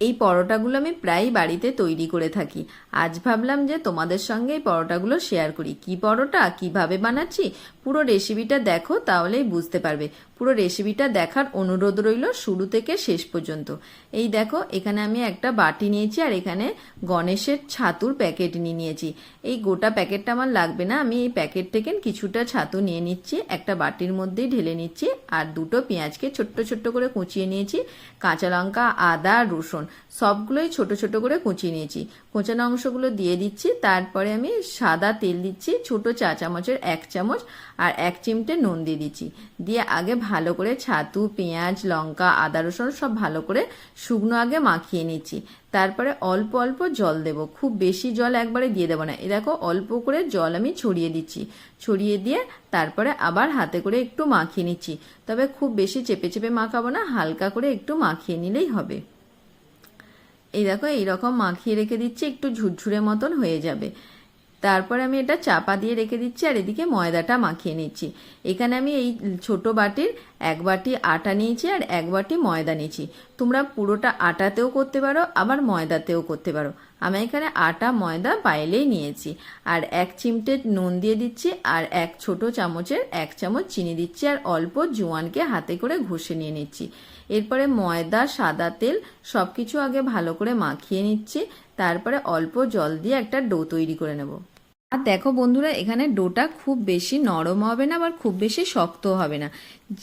এই পরোটাগুলো আমি প্রায় বাড়িতে তৈরি করে থাকি। আজ ভাবলাম যে তোমাদের সঙ্গে এই পরোটাগুলো শেয়ার করি। কি পরোটা, কীভাবে বানাচ্ছি, পুরো রেসিপিটা দেখো, তাহলেই বুঝতে পারবে। পুরো রেসিপিটা দেখার অনুরোধ রইল শুরু থেকে শেষ পর্যন্ত। এই দেখো, এখানে আমি একটা বাটি নিয়েছি আর এখানে গণেশের ছাতুর প্যাকেট নিয়ে নিয়েছি। এই গোটা প্যাকেটটা আমার লাগবে না, আমি এই প্যাকেট থেকে কিছুটা ছাতু নিয়ে নিচ্ছি, একটা বাটির মধ্যেই ঢেলে নিচ্ছি আর দুটো পেঁয়াজকে ছোট্ট ছোট্ট করে কুচিয়ে নিয়েছি, কাঁচা লঙ্কা, আদা, রসুন, সবগুলোই ছোট ছোট করে কুচিয়ে নিয়েছি। কোচানো অংশগুলো দিয়ে দিচ্ছি, তারপরে আমি সাদা তেল দিচ্ছি, ছোট চা চামচের এক চামচ আর এক চিমটে নুন দিয়ে দিচ্ছি। দিয়ে আগে ভালো করে ছাতু, পেঁয়াজ, লঙ্কা, আদা রসুন সব ভালো করে শুকনো আগে মাখিয়ে নিচ্ছি। তারপরে অল্প অল্প জল দেব। খুব বেশি জল একবারে দিয়ে দেবো না। এ দেখো, অল্প করে জল আমি ছড়িয়ে দিচ্ছি। ছড়িয়ে দিয়ে তারপরে আবার হাতে করে একটু মাখিয়ে নিচ্ছি। তবে খুব বেশি চেপে চেপে মাখাবো না, হালকা করে একটু মাখিয়ে নিলেই হবে। এই দেখো, এইরকম মাখিয়ে রেখে দিচ্ছি, একটু ঝুরঝুরে মতন হয়ে যাবে। তারপরে আমি এটা চাপা দিয়ে রেখে দিচ্ছি আর এদিকে ময়দাটা মাখিয়ে নিচ্ছি। এখানে আমি এই ছোট বাটির এক বাটি আটা নিয়েছি আর এক বাটি ময়দা নিয়েছি। তোমরা পুরোটা আটাতেও করতে পারো, আবার ময়দাতেও করতে পারো। আমি এখানে আটা, ময়দা পাইলেই নিয়েছি। আর এক চিমটে নুন দিয়ে দিচ্ছি আর এক ছোট চামচের এক চামচ চিনি দিচ্ছি আর অল্প জোয়ানকে হাতে করে ঘষে নিয়ে নিচ্ছি। এরপরে ময়দা, সাদা তেল সব কিছু আগে ভালো করে মাখিয়ে নিচ্ছি, তারপরে অল্প জল দিয়ে একটা ডো তৈরি করে নেব। আর দেখো বন্ধুরা, এখানে ডোটা খুব বেশি নরম হবে না, আবার খুব বেশি শক্ত হবে না।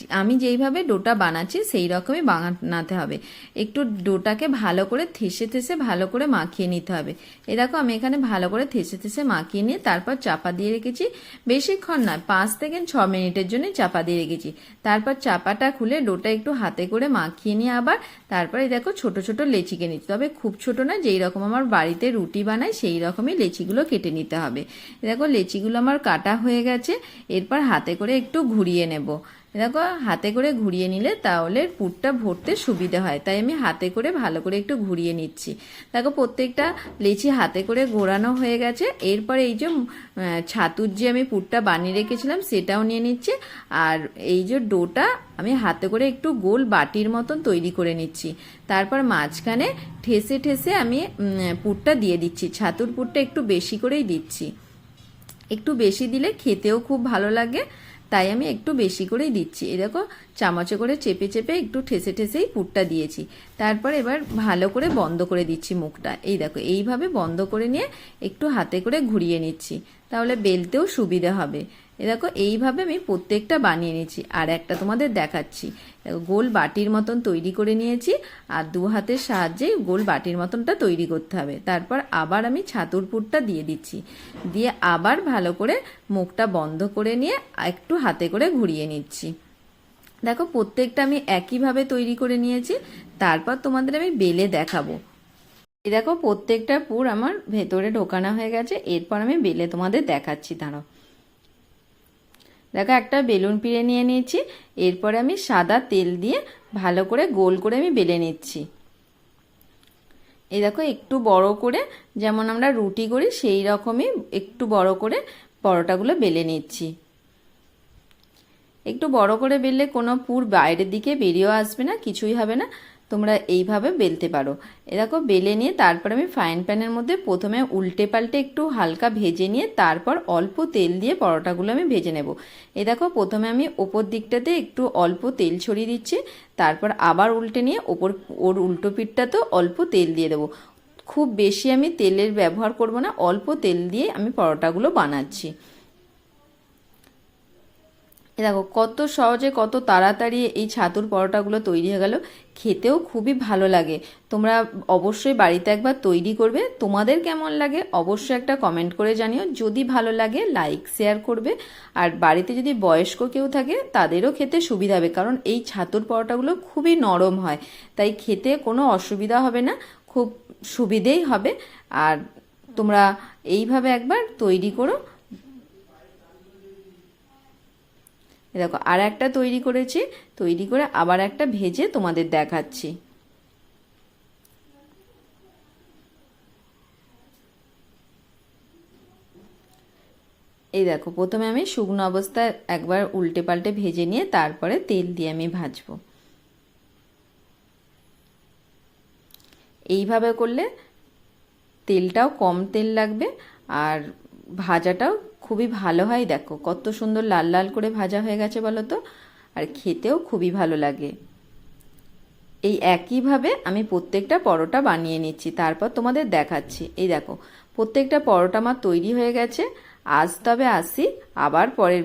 আমি যেইভাবে ডোটা বানাচ্ছি সেই রকমই বানাতে হবে। একটু ডোটাকে ভালো করে থেসে থেসে ভালো করে মাখিয়ে নিতে হবে। এ দেখো, আমি এখানে ভালো করে থেসে থেসে মাখিয়ে নিয়ে তারপর চাপা দিয়ে রেখেছি। বেশিক্ষণ না পাঁচ থেকে ছ মিনিটের জন্য চাপা দিয়ে রেখেছি। তারপর চাপাটা খুলে ডোটা একটু হাতে করে মাখিয়ে নিয়ে আবার তারপরে দেখো, ছোট ছোট লেচিকে নিচ্ছি। তবে খুব ছোট না যেই রকম আমার বাড়িতে রুটি বানাই, সেই রকমই লেচিগুলো কেটে নিতে হবে। দেখো, লেচিগুলো আমার কাটা হয়ে গেছে। এরপর হাতে করে একটু ঘুরিয়ে নেব। দেখো, হাতে করে ঘুরিয়ে নিলে তাহলে পুরটা ভরতে সুবিধা হয়। তাই আমি হাতে করে ভালো করে একটু ঘুরিয়ে নিচ্ছি। দেখো, প্রত্যেকটা লেচি হাতে করে ঘোরানো হয়ে গেছে। এরপরে এই যে ছাতুর যে আমি পুরটা বানিয়ে রেখেছিলাম, সেটাও নিয়ে নিচ্ছি। আর এই যে ডোটা আমি হাতে করে একটু গোল বাটির মতন তৈরি করে নিচ্ছি। তারপর মাঝখানে ঠেসে ঠেসে আমি পুরটা দিয়ে দিচ্ছি। ছাতুর পুরটা একটু বেশি করেই দিচ্ছি। একটু বেশি দিলে খেতেও খুব ভালো লাগে। তাই আমি একটু বেশি করেই দিচ্ছি। এ দেখো, চামচে করে চেপে চেপে একটু ঠেসে ঠেসেই পুরটা দিয়েছি। তারপর এবার ভালো করে বন্ধ করে দিচ্ছি মুখটা। এই দেখো, এইভাবে বন্ধ করে নিয়ে একটু হাতে করে ঘুরিয়ে নিচ্ছি। তাহলে বেলতেও সুবিধা হবে। এ দেখো, এইভাবে আমি প্রত্যেকটা বানিয়ে নিয়েছি। আর একটা তোমাদের দেখাচ্ছি। গোল বাটির মতন তৈরি করে নিয়েছি। আর দু হাতের সাহায্যে গোল বাটির মতনটা তৈরি করতে হবে। তারপর আবার আমি ছাতুর পুরটা দিয়ে দিচ্ছি। দিয়ে আবার ভালো করে মুখটা বন্ধ করে নিয়ে একটু হাতে করে ঘুরিয়ে নিচ্ছি। দেখো, প্রত্যেকটা আমি একইভাবে তৈরি করে নিয়েছি। তারপর তোমাদের আমি বেলে দেখাবো। এই দেখো, প্রত্যেকটা পুর আমার ভেতরে ঢোকানো হয়ে গেছে। এরপর আমি বেলে তোমাদের দেখাচ্ছি। দাঁড়াও। দেখো, একটা বেলুন পিড়ে নিয়ে নিয়েছি। এরপরে আমি সাদা তেল দিয়ে ভালো করে গোল করে আমি বেলে নিচ্ছি। এই দেখো, একটু বড় করে যেমন আমরা রুটি করি, সেই রকমই একটু বড় করে পরোটাগুলো বেলে নিচ্ছি। একটু বড় করে বেললে কোনো পুর বাইরের দিকে বেরিয়েও আসবে না, কিছুই হবে না। তোমরা এইভাবে বেলতে পারো। এ দেখো, বেলে নিয়ে তারপর আমি ফ্রাইং প্যানের মধ্যে প্রথমে উল্টে পাল্টে একটু হালকা ভেজে নিয়ে তারপর অল্প তেল দিয়ে পরোটাগুলো আমি ভেজে নেব। এ দেখো, প্রথমে আমি ওপর দিকটাতে একটু অল্প তেল ছড়িয়ে দিচ্ছি, তারপর আবার উল্টে নিয়ে ওপর, ওর উল্টো পিঠটাতেও অল্প তেল দিয়ে দেবো। খুব বেশি আমি তেলের ব্যবহার করব না, অল্প তেল দিয়ে আমি পরোটাগুলো বানাচ্ছি। দেখো, কত সহজে, কত তাড়াতাড়ি এই ছাতুর পরোটাগুলো তৈরি হয়ে গেল। খেতেও খুবই ভালো লাগে। তোমরা অবশ্যই বাড়িতে একবার তৈরি করবে। তোমাদের কেমন লাগে অবশ্যই একটা কমেন্ট করে জানিও। যদি ভালো লাগে লাইক শেয়ার করবে। আর বাড়িতে যদি বয়স্ক কেউ থাকে, তাদেরও খেতে সুবিধা হবে। কারণ এই ছাতুর পরোটাগুলো খুবই নরম হয়। তাই খেতে কোনো অসুবিধা হবে না। খুব সুবিধেই হবে। আর তোমরা এইভাবে একবার তৈরি করো। দেখো আর একটা তৈরি করেছি, তৈরি করে আবার একটা ভেজে তোমাদের দেখাচ্ছি। এই দেখো, প্রথমে আমি শুকনো অবস্থায় একবার উল্টে পাল্টে ভেজে নিয়ে তারপরে তেল দিয়ে আমি ভাজবো। এইভাবে করলে তেলটাও কম তেল লাগবে আর ভাজাটাও খুবই ভালো হয়, দেখো। কত সুন্দর লাল লাল করে ভাজা হয়ে গেছে বলো তো, আর খেতেও খুবই ভালো লাগে। এই একইভাবে আমি প্রত্যেকটা পরোটা বানিয়ে নিচ্ছি, তারপর তোমাদের দেখাচ্ছি। এই দেখো, প্রত্যেকটা পরোটা আমার তৈরি হয়ে গেছে, আজ তবে আসি, আবার পরের